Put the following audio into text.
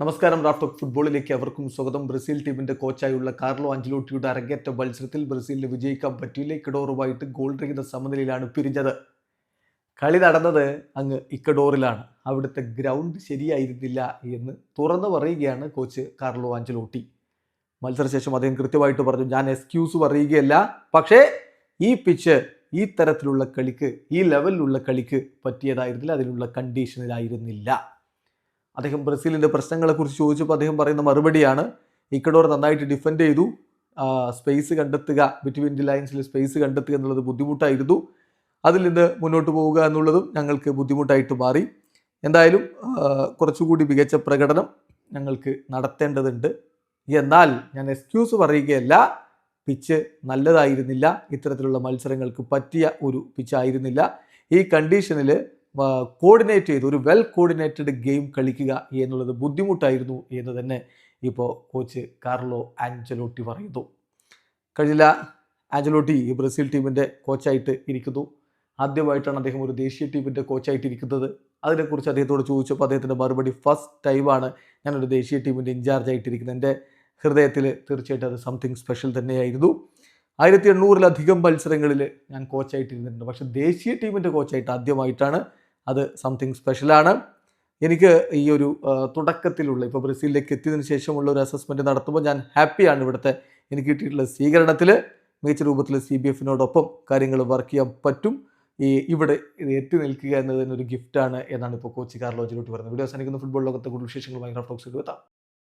നമസ്കാരം റാഫ്റ്റോക്ക് ഫുട്ബോളിലേക്ക് അവർക്കും സ്വാഗതം. ബ്രസീൽ ടീമിന്റെ കോച്ചായുള്ള കാർലോ അഞ്ചലോട്ടിയുടെ അരങ്ങേറ്റ മത്സരത്തിൽ ബ്രസീലിന് വിജയിക്കാൻ പറ്റിയില്ല. ഇക്കഡോറുമായിട്ട് ഗോൾ രഹിത സമനിലയിലാണ് പിരിഞ്ഞത്. കളി നടന്നത് അങ്ങ് ഇക്കഡോറിലാണ് അവിടുത്തെ ഗ്രൗണ്ട് ശരിയായിരുന്നില്ല എന്ന് തുറന്നു പറയുകയാണ് കോച്ച് കാർലോ ആഞ്ചലോട്ടി മത്സരശേഷം അദ്ദേഹം കൃത്യമായിട്ട് പറഞ്ഞു ഞാൻ എക്സ്ക്യൂസ് പറയുകയല്ല പക്ഷേ ഈ പിച്ച് ഈ തരത്തിലുള്ള കളിക്ക് ഈ ലെവലിലുള്ള കളിക്ക് പറ്റിയതായിരുന്നില്ല അതിനുള്ള കണ്ടീഷനിലായിരുന്നില്ല അദ്ദേഹം ബ്രസീലിന്റെ പ്രശ്നങ്ങളെക്കുറിച്ച് ചോദിച്ചപ്പോൾ അദ്ദേഹം പറയുന്ന മറുപടിയാണ് ഇക്കഡോർ നന്നായിട്ട് ഡിഫെൻഡ് ചെയ്തു. സ്പേസ് കണ്ടെത്തുക ബിറ്റ്വീൻ ദി ലൈൻസിൽ സ്പേസ് കണ്ടെത്തുക എന്നുള്ളത് ബുദ്ധിമുട്ടായിരുന്നു. അതിൽ നിന്ന് മുന്നോട്ട് പോവുക എന്നുള്ളതും ഞങ്ങൾക്ക് ബുദ്ധിമുട്ടായിട്ട് മാറി. എന്തായാലും കുറച്ചുകൂടി മികച്ച പ്രകടനം ഞങ്ങൾക്ക് നടത്തേണ്ടതുണ്ട്. എന്നാൽ ഞാൻ എക്സ്ക്യൂസ് പറയുകയല്ല പിച്ച് നല്ലതായിരുന്നില്ല. ഇത്തരത്തിലുള്ള മത്സരങ്ങൾക്ക് പറ്റിയ ഒരു പിച്ചായിരുന്നില്ല ഈ കണ്ടീഷനിൽ കോർഡിനേറ്റ് ചെയ്ത് ഒരു വെൽ കോർഡിനേറ്റഡ് ഗെയിം കളിക്കുക എന്നുള്ളത് ബുദ്ധിമുട്ടായിരുന്നു എന്ന് തന്നെ ഇപ്പോൾ കോച്ച് കാർലോ ആഞ്ചലോട്ടി പറയുന്നു. കഴിഞ്ഞില്ല ആഞ്ചലോട്ടി ഈ ബ്രസീൽ ടീമിന്റെ കോച്ചായിട്ട് ഇരിക്കുന്നു. ആദ്യമായിട്ടാണ് അദ്ദേഹം ഒരു ദേശീയ ടീമിന്റെ കോച്ചായിട്ട് ഇരിക്കുന്നത്. അതിനെക്കുറിച്ച് അദ്ദേഹത്തോട് ചോദിച്ചപ്പോൾ അദ്ദേഹത്തിന്റെ മറുപടി ഫസ്റ്റ് ടൈമാണ് ഞാനൊരു ദേശീയ ടീമിന്റെ ഇൻചാർജ് ആയിട്ടിരിക്കുന്നത്. എന്റെ ഹൃദയത്തിൽ തീർച്ചയായിട്ടും അത് സംതിങ് സ്പെഷ്യൽ തന്നെയായിരുന്നു. ആയിരത്തി എണ്ണൂറിലധികം മത്സരങ്ങളിൽ ഞാൻ കോച്ചായിട്ടിരുന്നിട്ടുണ്ട് പക്ഷേ ദേശീയ ടീമിന്റെ കോച്ചായിട്ട് ആദ്യമായിട്ടാണ് അത് സംതിങ് സ്പെഷ്യലാണ് എനിക്ക് ഈ ഒരു തുടക്കത്തിലുള്ള ഇപ്പോൾ ബ്രസീലിലേക്ക് എത്തിയതിനു ശേഷമുള്ള ഒരു അസസ്മെന്റ് നടത്തുമ്പോൾ ഞാൻ ഹാപ്പിയാണ് ഇവിടുത്തെ. എനിക്ക് കിട്ടിയിട്ടുള്ള സ്വീകരണത്തിൽ മികച്ച രൂപത്തിൽ സി ബി എഫിനോടൊപ്പം കാര്യങ്ങൾ വർക്ക് ചെയ്യാൻ പറ്റും. ഈ ഇവിടെ എത്തി നിൽക്കുക എന്നതിനൊരു ഗിഫ്റ്റാണ് എന്നാണ് ഇപ്പോൾ കോച്ച് കാർലോ ജിലോട്ട് പറയുന്നത്. വീഡിയോ അവസാനിക്കുന്ന. ഫുട്ബോൾ ലോകത്തെ കൂടുതൽ വിശേഷങ്ങൾ വിശേഷങ്ങളുമായി ടോക്സ് എത്താം